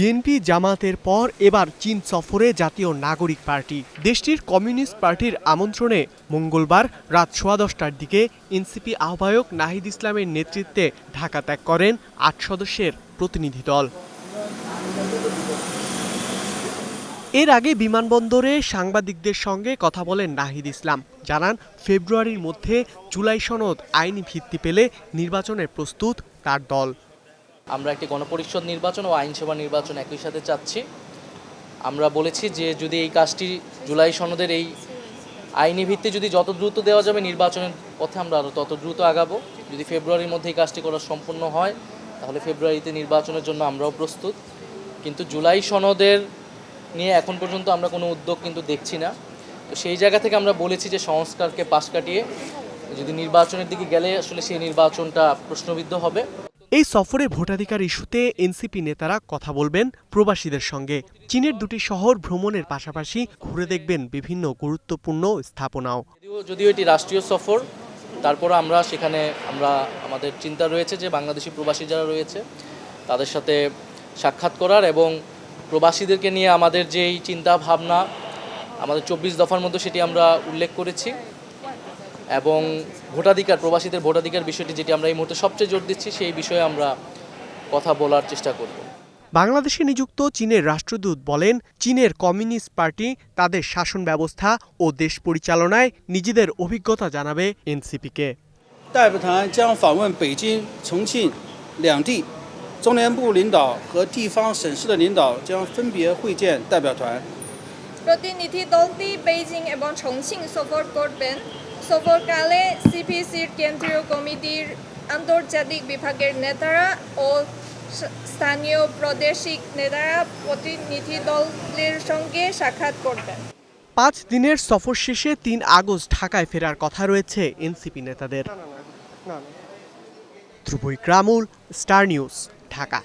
BNP জামাতের পর এবার চীন সফরে জাতীয় নাগরিক পার্টি। দেশটির কমিউনিস্ট পার্টির আমন্ত্রণে মঙ্গলবার রাত সোয়া দশটার দিকে এনসিপি আহ্বায়ক নাহিদ ইসলামের নেতৃত্বে ঢাকা ত্যাগ করেন আট সদস্যের প্রতিনিধি দল। এর আগে বিমানবন্দরে সাংবাদিকদের সঙ্গে কথা বলেন নাহিদ ইসলাম। জানান, ফেব্রুয়ারির মধ্যে জুলাই সনদ আইনি ভিত্তি পেলে নির্বাচনের প্রস্তুত তার দল। আমরা একটি গণপরিষদ নির্বাচন ও আইনসভা নির্বাচন একই সাথে চাচ্ছি। আমরা বলেছি যে যদি এই কাজটি জুলাই সনদের এই আইনি ভিত্তি যদি যত দ্রুত দেওয়া যাবে, নির্বাচনের পথে আমরা আরও তত দ্রুত আগাবো। যদি ফেব্রুয়ারির মধ্যে এই কাজটি করা সম্পূর্ণ হয়, তাহলে ফেব্রুয়ারিতে নির্বাচনের জন্য আমরাও প্রস্তুত। কিন্তু জুলাই সনদের নিয়ে এখন পর্যন্ত আমরা কোনো উদ্যোগ কিন্তু দেখছি না। তো সেই জায়গা থেকে আমরা বলেছি যে সংস্কারকে পাশ কাটিয়ে যদি নির্বাচনের দিকে গেলে আসলে সেই নির্বাচনটা প্রশ্নবিদ্ধ হবে। এই সফরে ভোটাধিকার ইস্যুতে এনসিপি নেতারা কথা বলবেন প্রবাসীদের সঙ্গে। চীনের দুটি শহর ভ্রমণের পাশাপাশি ঘুরে দেখবেন বিভিন্ন গুরুত্বপূর্ণ স্থাপনাও। যদিও এটি রাষ্ট্রীয় সফর তারপর আমরা সেখানে, আমরা আমাদের চিন্তা রয়েছে যে বাংলাদেশি প্রবাসী যারা রয়েছে, তাদের সাথে সাক্ষাৎ করার এবং প্রবাসীদেরকে নিয়ে আমাদের যেই চিন্তা ভাবনা, আমাদের চব্বিশ দফার মধ্যে সেটি আমরা উল্লেখ করেছি। এবং ভোটাধিকার প্রবাসীদের ভোটাধিকার বিষয়টি যেটি আমরা এই মুহূর্তে সবচেয়ে জোর দিচ্ছি সেই বিষয়ে আমরা কথা বলার চেষ্টা করব। বাংলাদেশে নিযুক্ত চীনের রাষ্ট্রদূত বলেন চীনের কমিউনিস্ট পার্টি তাদের শাসন ব্যবস্থা ও দেশ পরিচালনায় নিজেদের অভিজ্ঞতা জানাবে এনসিপিকে। প্রতিনিধি দলটি বেইজিং এবং সফর করবেন। সফরকালে সিপিসির কেন্দ্রীয় কমিটির আন্তর্জাতিক বিভাগের নেতারা ও স্থানীয় প্রাদেশিক নেতারা প্রতিনিধি দলের সঙ্গে সাক্ষাৎ করবেন। পাঁচ দিনের সফর শেষে তিন আগস্ট ঢাকায় ফেরার কথা রয়েছে এনসিপি নেতাদের। Dhrubo Ikramul Star News Dhaka.